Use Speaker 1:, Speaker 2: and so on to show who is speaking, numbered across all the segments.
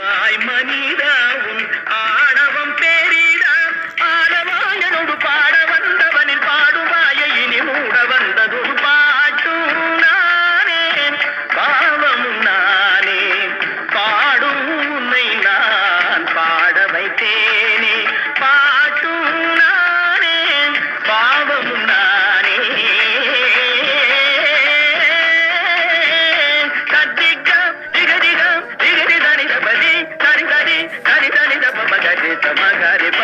Speaker 1: மனிதா உன் ஆணவ ಯಾರಿ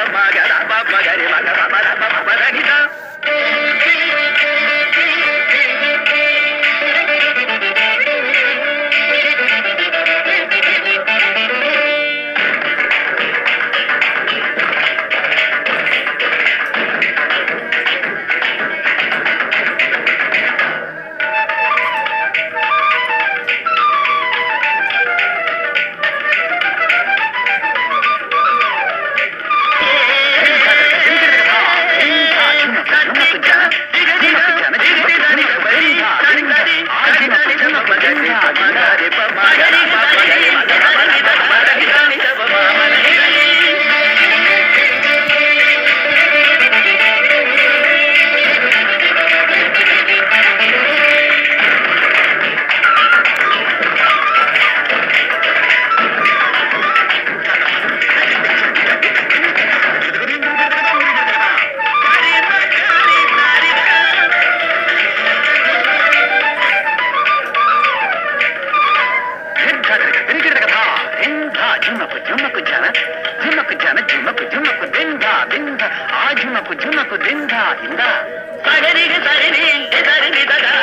Speaker 2: ఝుమకు ఝుమకు జన ఝుమకు జన ఝుమకు ఝుమకు దింధ దింధ ఆ ఝుమకు ఝుమకు దింధ ఇందా
Speaker 1: సరిని సరిని సరిని దగా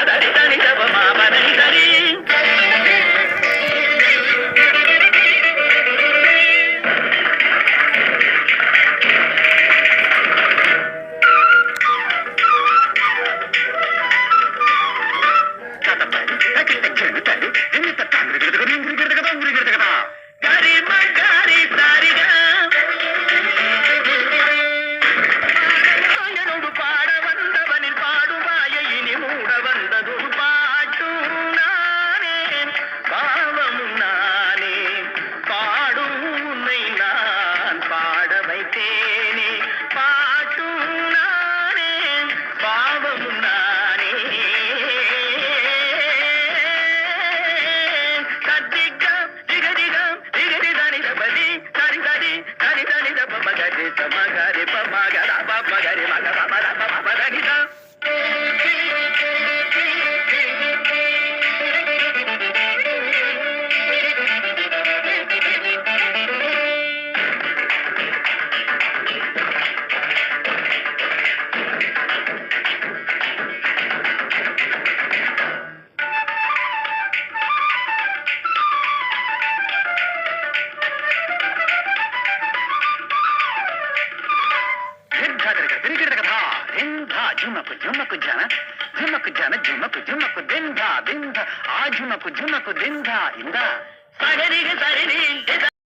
Speaker 2: ఝుమకు ఝుమకు జన ఝుమకు జన ఝుమకు ఝుమకు దింధ దింధ ఆ ఝుమకు ఝుమకు దింధ ఇందా
Speaker 1: సగరిగ సరిని